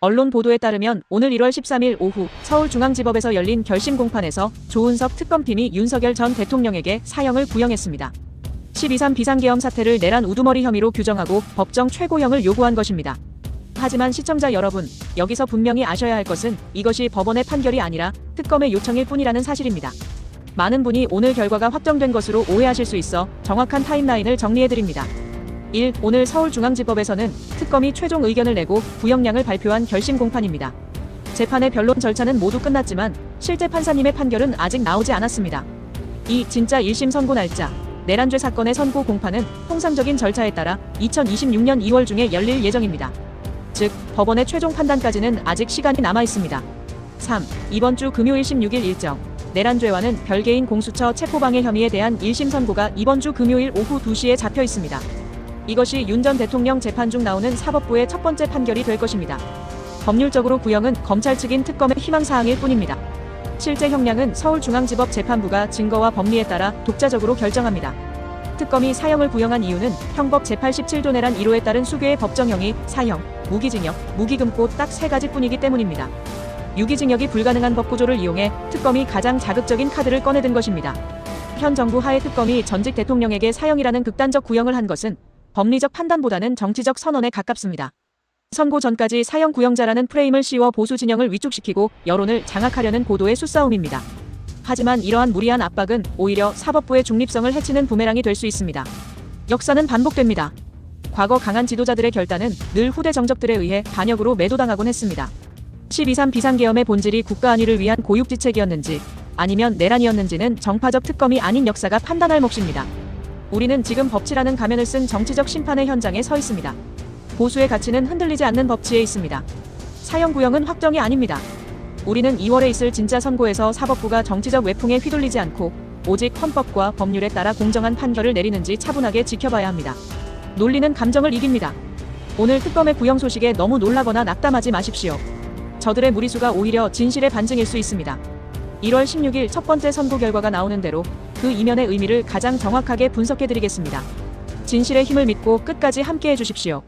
언론 보도에 따르면 오늘 1월 13일 오후 서울중앙지법에서 열린 결심 공판에서 조은석 특검팀이 윤석열 전 대통령에게 사형을 구형했습니다. 12.3 비상계엄 사태를 내란 우두머리 혐의로 규정하고 법정 최고형을 요구한 것입니다. 하지만 시청자 여러분, 여기서 분명히 아셔야 할 것은 이것이 법원의 판결이 아니라 특검의 요청일 뿐이라는 사실입니다. 많은 분이 오늘 결과가 확정된 것으로 오해하실 수 있어 정확한 타임라인을 정리해드립니다. 1. 오늘 서울중앙지법에서는 특검이 최종 의견을 내고 구형량을 발표한 결심 공판입니다. 재판의 변론 절차는 모두 끝났지만 실제 판사님의 판결은 아직 나오지 않았습니다. 2. 진짜 1심 선고 날짜. 내란죄 사건의 선고 공판은 통상적인 절차에 따라 2026년 2월 중에 열릴 예정입니다. 즉, 법원의 최종 판단까지는 아직 시간이 남아 있습니다. 3. 이번 주 금요일 16일 일정. 내란죄와는 별개인 공수처 체포방해 혐의에 대한 1심 선고가 이번 주 금요일 오후 2시에 잡혀 있습니다. 이것이 윤 전 대통령 재판 중 나오는 사법부의 첫 번째 판결이 될 것입니다. 법률적으로 구형은 검찰 측인 특검의 희망사항일 뿐입니다. 실제 형량은 서울중앙지법 재판부가 증거와 법리에 따라 독자적으로 결정합니다. 특검이 사형을 구형한 이유는 형법 제87조 내란 1호에 따른 수교의 법정형이 사형, 무기징역, 무기금고 딱 세 가지뿐이기 때문입니다. 유기징역이 불가능한 법구조를 이용해 특검이 가장 자극적인 카드를 꺼내든 것입니다. 현 정부 하에 특검이 전직 대통령에게 사형이라는 극단적 구형을 한 것은 법리적 판단보다는 정치적 선언에 가깝습니다. 선고 전까지 사형 구형자라는 프레임을 씌워 보수 진영을 위축시키고 여론을 장악하려는 고도의 수싸움입니다. 하지만 이러한 무리한 압박은 오히려 사법부의 중립성을 해치는 부메랑이 될 수 있습니다. 역사는 반복됩니다. 과거 강한 지도자들의 결단은 늘 후대 정적들에 의해 반역으로 매도당하곤 했습니다. 12.3 비상계엄의 본질이 국가 안위를 위한 고육지책이었는지 아니면 내란이었는지는 정파적 특검이 아닌 역사가 판단할 몫입니다. 우리는 지금 법치라는 가면을 쓴 정치적 심판의 현장에 서 있습니다. 보수의 가치는 흔들리지 않는 법치에 있습니다. 사형 구형은 확정이 아닙니다. 우리는 2월에 있을 진짜 선고에서 사법부가 정치적 외풍에 휘둘리지 않고 오직 헌법과 법률에 따라 공정한 판결을 내리는지 차분하게 지켜봐야 합니다. 논리는 감정을 이깁니다. 오늘 특검의 구형 소식에 너무 놀라거나 낙담하지 마십시오. 저들의 무리수가 오히려 진실의 반증일 수 있습니다. 1월 16일 첫 번째 선고 결과가 나오는 대로 그 이면의 의미를 가장 정확하게 분석해드리겠습니다. 진실의 힘을 믿고 끝까지 함께해 주십시오.